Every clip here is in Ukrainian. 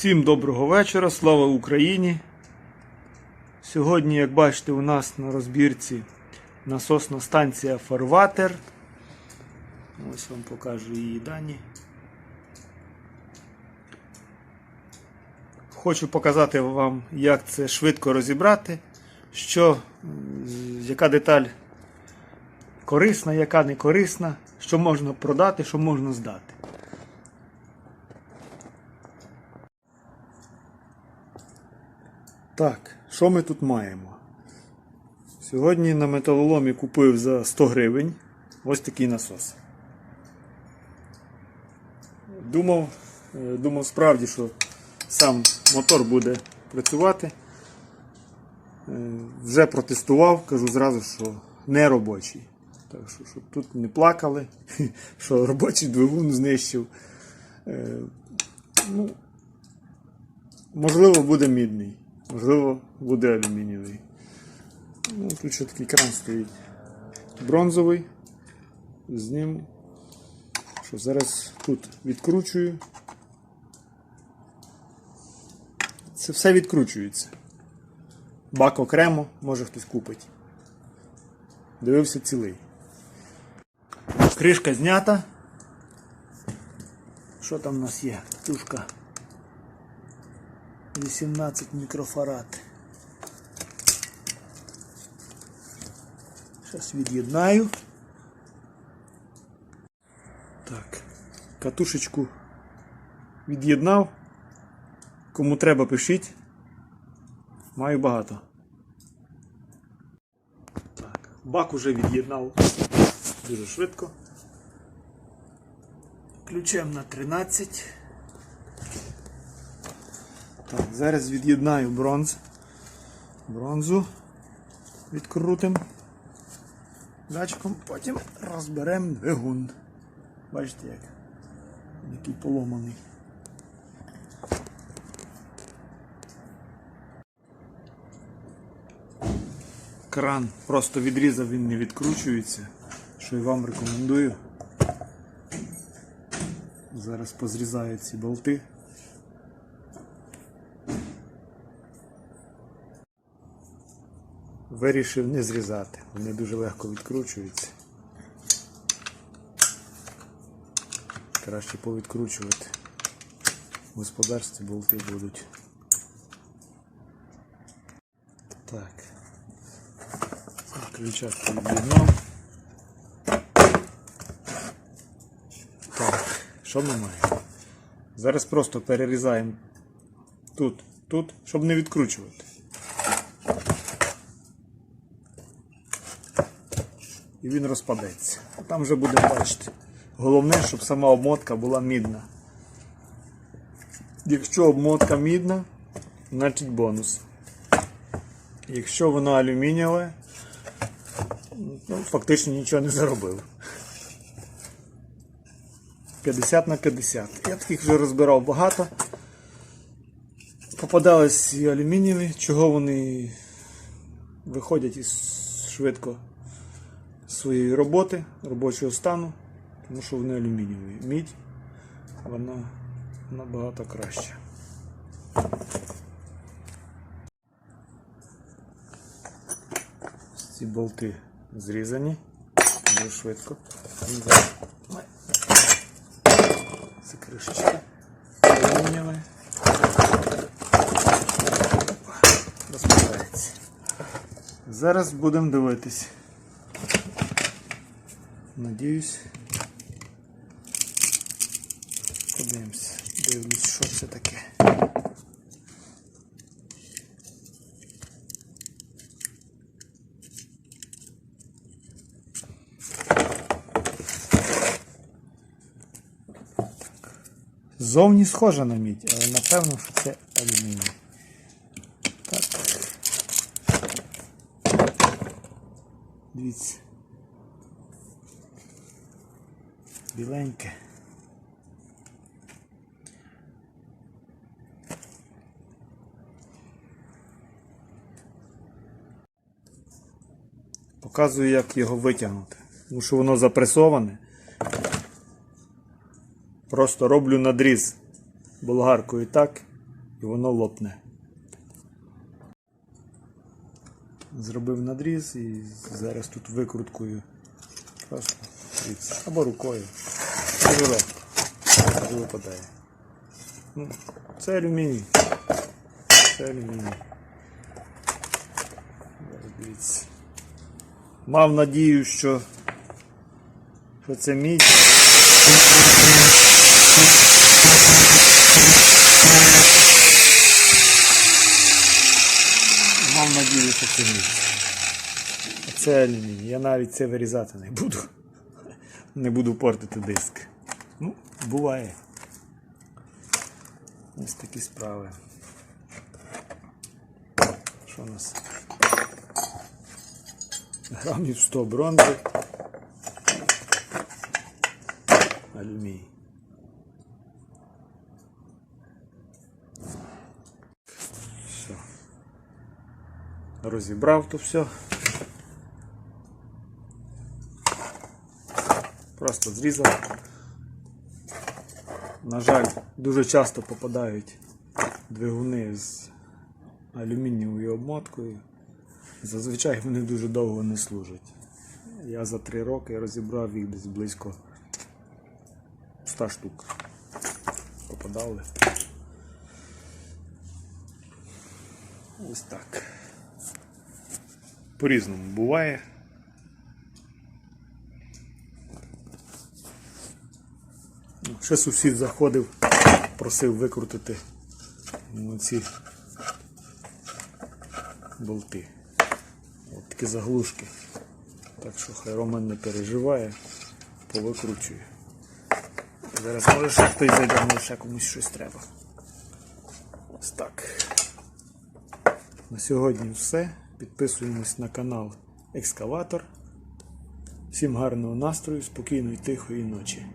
Всім доброго вечора, слава Україні. Сьогодні, як бачите, у нас на розбірці насосна станція Фарватер. Ось вам покажу її дані. Хочу показати вам, як це швидко розібрати, що, яка деталь корисна, яка не корисна, що можна продати, що можна здати. Так, що ми тут маємо? Сьогодні на металоломі купив за 100 гривень ось такий насос. Думав, е, думав справді, що сам мотор буде працювати. Е, Вже протестував, кажу зразу, що не робочий. Так що, щоб тут не плакали, що робочий двигун знищив. Е, Ну, можливо, буде мідний. Можливо, буде алюмінієвий. Ну, тут ще такий кран стоїть. Бронзовий. Зніму. Що зараз тут відкручую. Це все відкручується. Бак окремо, може хтось купить. Дивився цілий. Кришка знята. Що там у нас є? Тушка. 18 мікрофарад. Зараз від'єднаю. Так, катушечку від'єднав. Кому треба, пишіть. Маю багато. Так, бак уже від'єднав дуже швидко. Ключем на 13. Так, зараз від'єднаю бронз. Бронзу відкрутим датчиком, потім розберемо двигун. Бачите як? Який поломаний. Кран просто відрізав, він не відкручується, що і вам рекомендую. Зараз позрізаю ці болти. Вирішив не зрізати, вони дуже легко відкручуються. Краще повідкручувати. В господарстві болти будуть. Так. Ключак від'єднав. Так, що ми маємо? Зараз просто перерізаємо тут, тут, щоб не відкручувати. І він розпадеться. А Там вже будемо бачити. Головне, щоб сама обмотка була мідна. Якщо обмотка мідна, значить бонус. Якщо вона алюмінієве, ну, фактично нічого не заробив. 50 на 50. Я таких вже розбирав багато. Попадались і алюмінієві, чого вони виходять із швидко своєї роботи, робочого стану, тому що вони алюмінієві. Мідь, вона набагато краща. Ці болти зрізані дуже швидко. Це кришечка алюмінієва. Зараз будемо дивитись. Надіюсь. Подивимось, дивлюсь, що це таке. Зовні схожа на мідь, але напевно, що це алюміній. Дивіться. Біленьке. Показую, як його витягнути. Тому що воно запресоване. Просто роблю надріз болгаркою так і воно лопне. Зробив надріз і зараз тут викруткою. Просто або рукою. Дуже випадає. Ну, це алюміній. Це алюміній. Дивіться. Мав надію, що, що це мідь. Мав надію, що це мідь. Це алюміній. Я навіть це вирізати не буду. Не буду портити диск. Ну, буває. Ось такі справи. Що у нас? Грамів 100 бронзи. Алюміній. Все. Розібрав то все. Просто зрізав. На жаль, дуже часто попадають двигуни з алюмінієвою обмоткою. Зазвичай вони дуже довго не служать. Я за три роки розібрав їх десь близько 100 штук. Попадали. Ось так. По-різному буває. Ще сусід заходив, просив викрутити ці болти. От такі заглушки. Так що хай Роман не переживає, повикручує. Зараз може ще хтось зайде, може комусь щось треба. Ось так. На сьогодні все. Підписуємось на канал Екскаватор. Всім гарного настрою, спокійної, тихої ночі.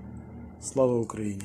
Слава Україні!